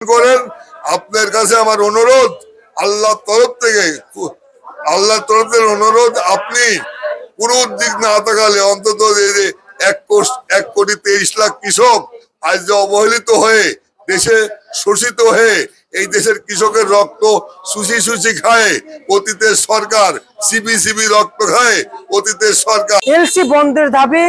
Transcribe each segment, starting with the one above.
করেন, আপনার কাছে আমার অনুরোধ আল্লাহ তরফ থেকে, আল্লাহর তরফ থেকে অনুরোধ, আপনি পুরো দিক না তাকালে অন্তত এক কোটি তেইশ লাখ কৃষক আজ যে অবহেলিত হয়ে, দেশে শোষিত হয়ে, এই দেশের কৃষকের রক্ত সুশি সুশি খায়, অতীতের সরকার সিবি সিবি রক্ত খায়, অতীতের সরকার এলসি বন্ধের দাবি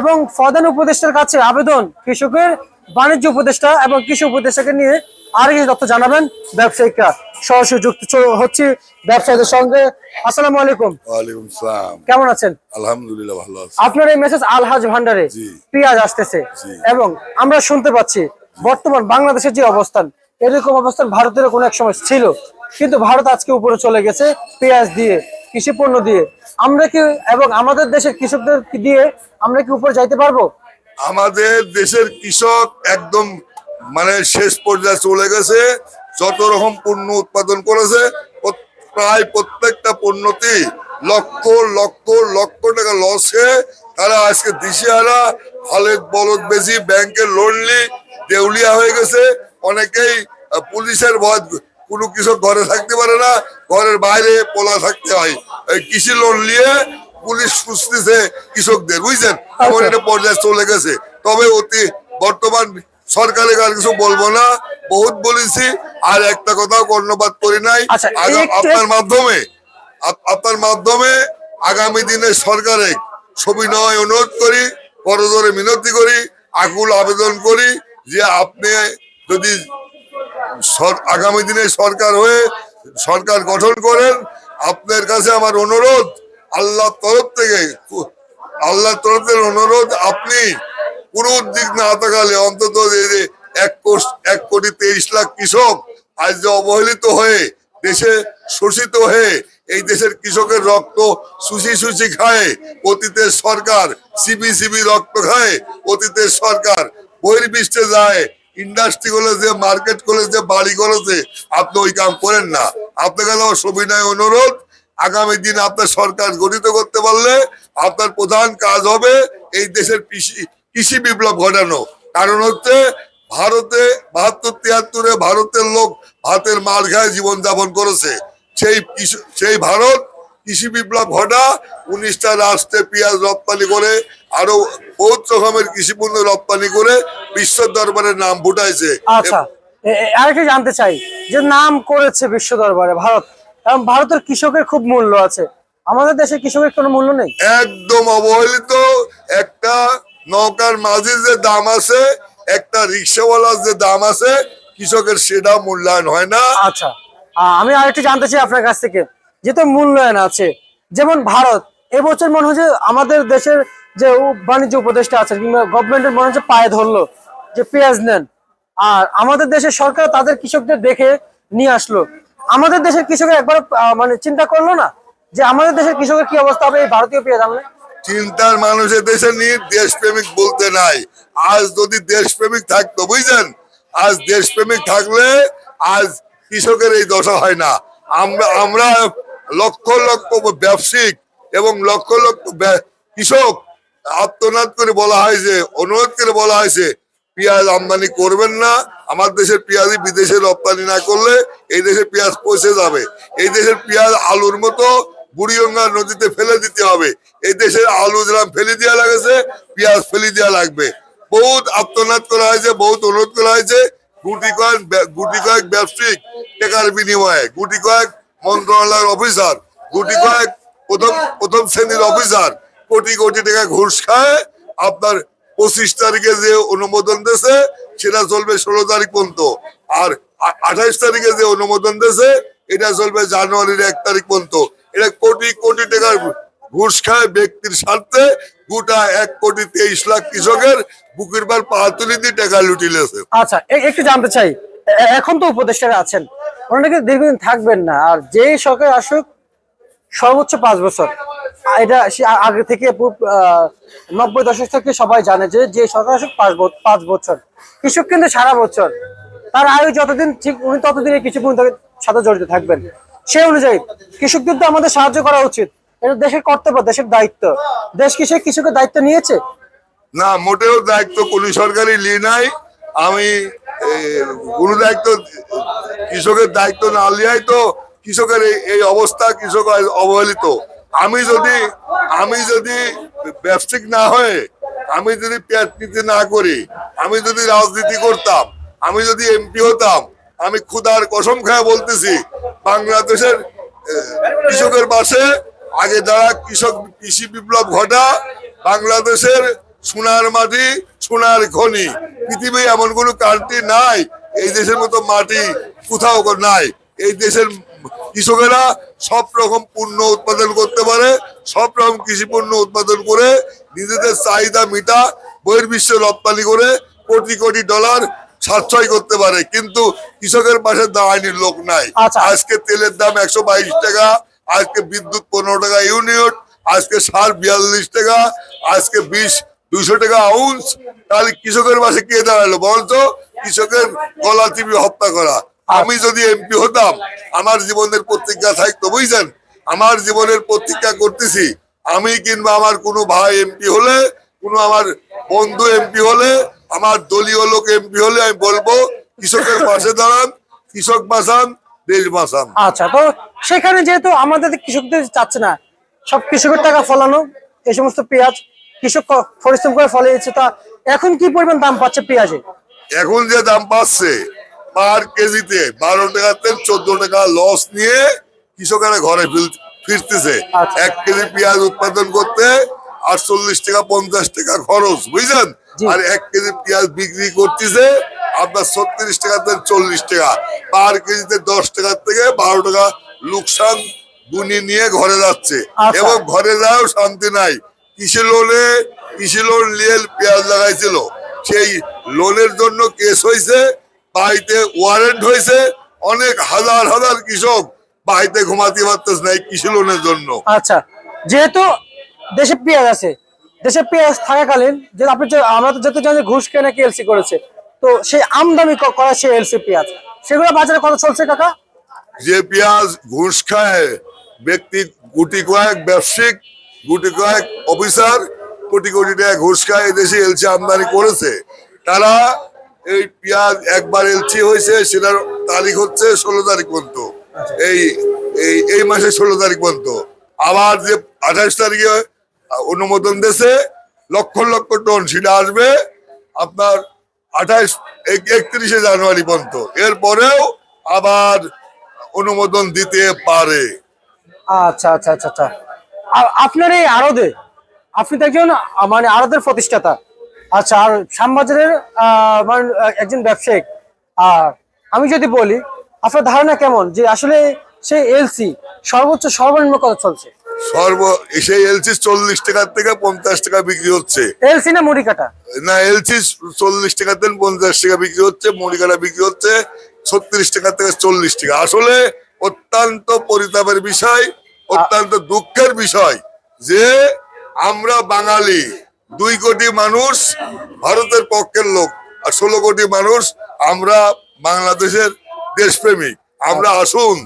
এবং প্রধান উপদেষ্টার কাছে আবেদন কৃষকের বাণিজ্য উপদেষ্টা এবং কৃষি উপদেষ্টাকে নিয়ে আর কিছু তথ্য জানাবেন ব্যবসায়িকরা। সরাসরি যুক্ত হচ্ছে ব্যবসায়ীদের সঙ্গে। আসসালামু আলাইকুম। ওয়ালাইকুম সালাম। কেমন আছেন? আলহামদুলিল্লাহ ভালো আছি। আপনার এই মেসেজ আলহাজ ভান্ডারে পেঁয়াজ আসতেছে। এবং আমরা শুনতে পাচ্ছি বর্তমান বাংলাদেশের যে অবস্থান এরকম অবস্থান ভারতের কোনো এক সময় ছিল। কিন্তু ভারত আজকে উপরে চলে গেছে পেঁয়াজ দিয়ে কৃষি পণ্য দিয়ে। আমরা কি এবং আমাদের দেশের কৃষকদের দিয়ে আমরা কি উপরে যাইতে পারব? আমাদের দেশের কৃষক একদম মানে শেষ পর্যায়ে চলে গেছে। যত রকম পণ্য উৎপাদন করেছে প্রায় প্রত্যেকটা পণ্যতেই লক্ষ লক্ষ লক্ষ টাকা লস লসে তারা আজকে দিশেহারা হলের বলদ বেশি ব্যাংকের লোন নি দেউলিয়া হয়ে গেছে। অনেকেই পুলিশের ভয়, কোনো কৃষক ঘরে থাকতে পারে না, ঘরের বাইরে, পোলা থাকতে হয়। এই কৃষি লোন নিয়ে পুলিশ খুঁজতেছে কৃষকদের বুঝছেন? এমন একটা পর্যায়ে চলে গেছে। তবে অতি বর্তমান সরকারের আর কিছু বলব না। বহুত বলেছি আর একটা কথাও কর্ণপাত করি নাই। আচ্ছা, আপনার মাধ্যমে আপ- আপনার মাধ্যমে আগামী দিনে সরকারে সবিনয় অনুরোধ করি করজোরে মিনতি করি আকুল আবেদন করি যে আপনি যদি আগামী দিনে সরকার হয়ে সরকার গঠন করেন আপনার কাছে আমার অনুরোধ আল্লাহর তরফ থেকে, আল্লাহর তরফের অনুরোধ, আপনি পুরো দিক না তাকালে অন্তত এক কোষ এক কোটি তেইশ লাখ কৃষক আজ যে অবহেলিত হয়ে, দেশে শোষিত হয়ে, এই দেশের কৃষকের রক্ত সুশি সুশি খায়, অতীতের সরকার সিবি সিবি রক্ত খায়, অতীতের সরকার বহির্বিশ্বে যায় ইন্ডাস্ট্রি করেছে মার্কেট করেছে বাড়ি করেছে আপনি ওই কাম করেন না। আপনাকে অনুরোধ আগামী দিন আপনার সরকার গঠিত করতে পারলে আপনার প্রধান কাজ হবে এই দেশের কৃষি কৃষি বিপ্লব ঘটানো। কারণ হচ্ছে ভারতে বাহাত্তর, তিয়াত্তরে ভারতের লোক ভাতের মার খায় জীবনযাপন করেছে। সেই সেই ভারত কৃষি বিপ্লব ঘটা, উনিশটা রাষ্ট্রে পেঁয়াজ রপ্তানি করে আরও বহুত রকমের কৃষি পণ্য রপ্তানি করে বিশ্ব দরবারে নাম ফুটাইছে। আচ্ছা আরেকটা জানতে চাই, যে নাম করেছে বিশ্ব দরবারে ভারত? এবং ভারতের কৃষকের খুব মূল্য আছে। আমাদের দেশের কৃষকের কোনো মূল্য নেই। একদম অবহেলিত একটা নৌকার মাঝে যে দাম আছে একটা রিক্সাওয়ালার যে দাম আছে কৃষকের সেটা মূল্যায়ন হয় না। আচ্ছা। আমি আরেকটু জানতে চাই আপনার কাছ থেকে যেহেতু মূল্যায়ন আছে যেমন ভারত এবছর মনে হচ্ছে আমাদের দেশের যে বাণিজ্য উপদেষ্টা আছে কিংবা গভর্নমেন্টের মনে হচ্ছে পায়ে ধরলো যে পেঁয়াজ নেন। আর আমাদের দেশের সরকার তাদের কৃষকদের দেখে নিয়ে আসলো। আমাদের দেশের কৃষকের একবার মানে চিন্তা করল না যে আমাদের দেশের কৃষকের কি অবস্থা হবে এই ভারতীয় পেঁয়াজ চিন্তার মানুষের দেশে নিয়ে দেশপ্রেমিক বলতে নাই। আজ যদি দেশপ্রেমিক থাকতো, বুঝছেন? আজ দেশপ্রেমিক থাকলে আজ কৃষকের এই দশা হয় না। আমরা আমরা লক্ষ লক্ষ ব্যবসায়িক এবং লক্ষ লক্ষ কৃষক আত্মনাদ করে বলা হয়েছে অনুরোধ করে বলা হয়েছে পেঁয়াজ আমদানি করবেন না আমার দেশের পেঁয়াজই বিদেশে রপ্তানি না করলে এই দেশে পেঁয়াজ পচে যাবে। এই দেশের পেঁয়াজ আলুর মতো বুড়িগঙ্গা নদীতে ফেলে দিতে হবে। এই দেশের আলু যেরকম ফেলে দেওয়া লাগেছে, পেঁয়াজ ফেলে দেওয়া লাগবে। বহুত আত্মনাদ করা হয়েছে, বহুত অনুরোধ করা হয়েছে। গুটি কয়েক গুটি কয়েক ব্যবসায়িক টাকার বিনিময়ে, গুটি কয়েক মন্ত্রণালয়ের অফিসার, গুটি কয়েক প্রথম প্রথম শ্রেণির অফিসার কোটি কোটি টাকা ঘুষ খায়। আপনার পঁচিশ তারিখে যে অনুমোদন দিয়েছে সেটা চলবে ষোলো তারিখ পর্যন্ত। আর আঠাইশ তারিখে যে অনুমোদন দিয়েছে, এটা চলবে জানুয়ারির এক তারিখ পর্যন্ত। এটা কোটি কোটি টাকার ঘুষ খায় ব্যক্তির স্বার্থে, গোটা এক কোটি তেইশ লাখ কৃষকের বুকের বার পা তুলি দিয়ে টাকা লুটিলেছে আচ্ছা একটু জানতে চাই এখন তো উপদেষ্টারা আছেন ওনাকে দীর্ঘদিন থাকবেন না, আর যে সরকার আসুক, সর্বোচ্চ পাঁচ বছর। এটা সে আগে থেকে নব্বই দশক থেকে সবাই জানে যে যে আসুক পাঁচ বছর, কৃষক কিন্তু সারা বছর, তার আয়ু যতদিন ঠিক, উনি ততদিনে পণ্যের সাথে জড়িত থাকবেন। সেই অনুযায়ী কৃষকদের তো আমাদের সাহায্য করা উচিত। এটা দেশের কর্তব্য, দেশের দায়িত্ব। দেশ কি সেই কৃষকের দায়িত্ব নিয়েছে? না, মোটেও দায়িত্ব কোন সরকারি লি নাই। আমি কোনো দায়িত্ব, কৃষকের দায়িত্ব না লিয়াই তো কৃষকের এই অবস্থা, কৃষক অবহেলিত। আমি যদি আমি যদি ব্যবসায়িক না হয়ে, আমি যদি পেট না করি, আমি যদি রাজনীতি করতাম, আমি যদি এমপি হতাম, আমি ক্ষুদার কসম খায় বলতেছি, বাংলাদেশের কৃষকের পাশে আগে যারা কৃষক কৃষি বিপ্লব ঘটা, বাংলাদেশের সোনার মাটি, সোনার খনি, পৃথিবী এমন কোনো কান্ট্রি নাই, এই দেশের মতো মাটি কোথাও নাই, এই দেশের কৃষকেরা সব রকম পণ্য উৎপাদন করতে পারে সব রকম কৃষি পণ্য উৎপাদন করে নিজেদের চাহিদা মিটা বহির্বিশ্বে রপ্তানি করে কোটি কোটি ডলার সাশ্রয় করতে পারে। কিন্তু কৃষকের পাশে দাঁড়ানির লোক নাই। আচ্ছা। আজকে তেলের দাম একশো বাইশ টাকা আজকে বিদ্যুৎ পনেরো টাকা ইউনিট আজকে সার বিয়াল্লিশ টাকা আজকে বিশ দুইশো টাকা আউন্স। তাহলে কৃষকের পাশে কে দাঁড়াল বলতো? কৃষকের গলা টিপি হত্যা করা। আমি যদি এমপি হতাম আমার জীবনের প্রতিজ্ঞা থাকতো বুঝছেন? আমার জীবনের প্রতিজ্ঞা করতেছি আমি কিংবা আমার কোনো ভাই এমপি হলে কোনো আমার বন্ধু এমপি হলে আমার দলীয় লোক এমপি হলে আমি বলব কৃষকের পাশে দাঁড়ান কৃষক বাঁচান দেশ বাঁচান। আচ্ছা তো সেখানে যেহেতু আমাদের কৃষকদের চাচ্ছে না সব কৃষকের টাকা ফলানো এই সমস্ত পেঁয়াজ কৃষক পরিশ্রম করে ফলিয়েছে তা এখন কি পরিমাণ দাম পাচ্ছে পেঁয়াজে? এখন যে দাম পাচ্ছে পার কেজিতে বারো টাকা থেকে চোদ্দ টাকা লস নিয়ে কৃষকেরা ঘরে ফিরতেছে। আচ্ছা। এক কেজি পেঁয়াজ উৎপাদন করতে আটচল্লিশ টাকা পঞ্চাশ টাকা খরচ বুঝছেন জি। আর এক কেজি পেঁয়াজ বিক্রি করতেছে আপনার ছত্রিশ টাকা থেকে চল্লিশ টাকা। পার কেজিতে দশ টাকা থেকে বারো টাকা লোকসান গুনি নিয়ে ঘরে যাচ্ছে। আচ্ছা। এবং ঘরে যাও শান্তি নাই। কৃষি লোনে কৃষি লোন নিয়ে পেঁয়াজ লাগাইছিল। সেই লোনের জন্য কেস হয়েছে বাড়িতে ওয়ারেন্ট হয়েছে। অনেক হাজার হাজার কৃষক বাড়িতে ঘুমাতে পারতেছে না এই কৃষি লোনের জন্য। আচ্ছা যেহেতু দেশে পেঁয়াজ আছে দেশে পেঁয়াজ থাকাকালীন যে আপনি আমরা তো যত জানি যে ঘুষ কেনা কি এলসি করেছে তো সেই আমদানি করা সেই এলসি পেঁয়াজ। সেগুলো বাজারে কত চলছে কাকা? যে পেঁয়াজ ঘুষ খায় ব্যক্তি গুটি কয়েক ব্যবসায়িক গুটি কয়েক অফিসার কোটি কোটি টাকা ঘুষ খায় এই দেশে এলসি আমদানি করেছে। তারা এই পেঁয়াজ একবার এলসি হয়েছে সেটার তারিখ হচ্ছে ষোলো তারিখ পর্যন্ত। এই এই এই মাসে ষোলো তারিখ পর্যন্ত। আবার যে আঠাশ তারিখে অনুমোদন দেশে লক্ষ লক্ষ টন সেটা আসবে আপনার আঠাশ একত্রিশে জানুয়ারি পর্যন্ত। এরপরেও আবার অনুমোদন দিতে পারে। আচ্ছা আচ্ছা আচ্ছা আচ্ছা। আপনার এই আড়দে আপনি তো একজন মানে আড়দের প্রতিষ্ঠাতা। আচ্ছা আর শ্যামবাজারের মানে একজন ব্যবসায়িক আর আমি যদি বলি আপনার ধারণা কেমন? যে আসলে সেই এলসি সর্বোচ্চ সর্বনিম্ন কত চলছে? সর্ব সেই এলসি চল্লিশ টাকার থেকে পঞ্চাশ টাকা বিক্রি হচ্ছে। এলসি না মুড়ি কাটা না এলসি চল্লিশ টাকা থেকে পঞ্চাশ টাকা বিক্রি হচ্ছে মুড়ি কাটা বিক্রি হচ্ছে ছত্রিশ টাকা থেকে চল্লিশ টাকা। আসলে অত্যন্ত পরিতাপের বিষয় অত্যন্ত দুঃখের বিষয় যে আমরা বাঙালি দুই কোটি মানুষ ভারতের পক্ষের লোক আর ষোলো কোটি মানুষ আমরা বাংলাদেশের দেশপ্রেমিক। আমরা আসুন,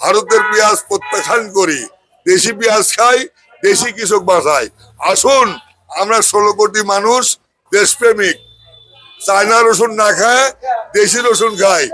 ভারতের পেঁয়াজ প্রত্যাখ্যান করি, দেশি পেঁয়াজ খাই, দেশি কৃষক বাসায় আসুন, আমরা ষোলো কোটি মানুষ দেশপ্রেমিক। চায়না রসুন না খায়, দেশি রসুন খায়।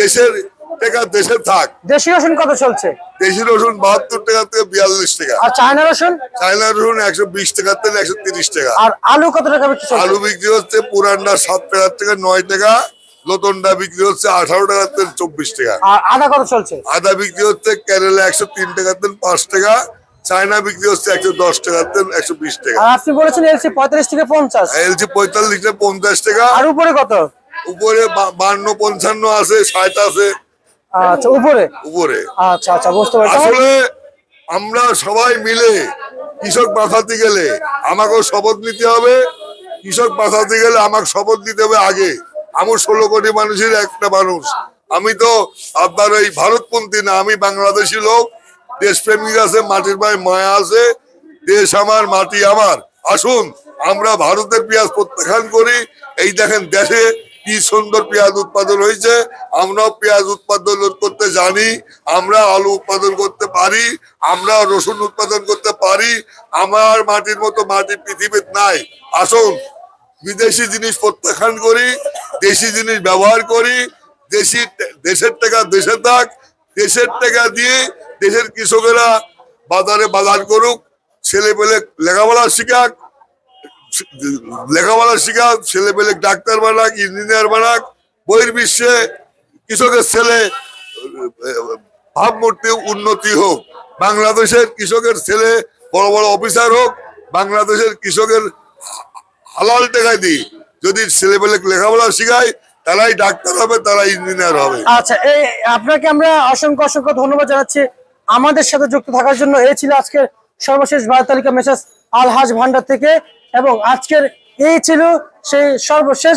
দেশের টাকা দেশে থাক। দেশি রসুন কত চলছে? দেশি রসুন বাহাত্তর টাকা থেকে বিয়াল্লিশ টাকা। আর চায়না রসুন? চায়না রসুন একশো বিশ টাকা থেকে একশো তিরিশ টাকা। আর আলু কত টাকা বিক্রি আলু বিক্রি হচ্ছে পুরানটা সাত টাকা থেকে নয় টাকা নতুনটা বিক্রি হচ্ছে আঠারো টাকা থেকে চব্বিশ টাকা। আর আদা কত চলছে? আদা বিক্রি হচ্ছে কেরালা একশো তিন টাকা থেকে পাঁচ টাকা চায়না বিক্রি হচ্ছে একশো দশ টাকা একশো বিশ টাকা। আপনি বলেছেন এলসি পঁয়তাল্লিশ থেকে পঞ্চাশ। এলজি পঁয়তাল্লিশ থেকে পঞ্চাশ টাকা। আর উপরে কত? উপরে বান্ন পঞ্চান্ন আছে ষাট আছে। আচ্ছা উপরে? উপরে। আচ্ছা আচ্ছা বুঝতে পারছি। আসলে আমরা সবাই মিলে কৃষক বাঁচাতে গেলে আমাকেও শপথ নিতে হবে কৃষক বাঁচাতে গেলে আমাকে শপথ নিতে হবে আগে। আমার ষোলো কোটি মানুষের একটা মানুষ। আমি তো আপনার ওই ভারতপন্থী না আমি বাংলাদেশি লোক। দেশপ্রেমিক আছে মাটির পায়ে মায়া আছে দেশ আমার মাটি আমার। আসুন আমরা ভারতের পেঁয়াজ প্রত্যাখ্যান করি। এই দেখেন দেশে কি সুন্দর পেঁয়াজ উৎপাদন হয়েছে, আমরাও পেঁয়াজ উৎপাদন করতে জানি, আমরা আলু উৎপাদন করতে পারি, আমরা রসুন উৎপাদন করতে পারি, আমার মাটির মতো মাটি পৃথিবীর নাই। আসুন, বিদেশি জিনিস প্রত্যাখ্যান করি, দেশি জিনিস ব্যবহার করি, দেশি দেশের টাকা দেশে থাক, দেশের টাকা দিয়ে দেশের কৃষকেরা বাজারে বাজার করুক ছেলে পেলে লেখাপড়া শিখাক লেখাপড়া শিখাক ছেলে পেলে ডাক্তার বানাক, ইঞ্জিনিয়ার বানাক বহির্বিশ্বে কৃষকের ছেলে, ভাবমূর্তি উন্নতি হোক। বাংলাদেশের কৃষকের ছেলে বড় বড় অফিসার হোক, বাংলাদেশের কৃষকের হালাল টাকা দিই। যদি ছেলে পেলে লেখাপড়া শিখায়, তারাই ডাক্তার হবে তারা ইঞ্জিনিয়ার হবে। আচ্ছা এই আপনাকে আমরা অসংখ্য অসংখ্য ধন্যবাদ জানাচ্ছি। আমাদের সাথে যুক্ত থাকার জন্য এই ছিল আজকের সর্বশেষ বায়ু তালিকা মেসেজ আলহাজ ভান্ডার থেকে। এবং আজকের এই ছিল সেই সর্বশেষ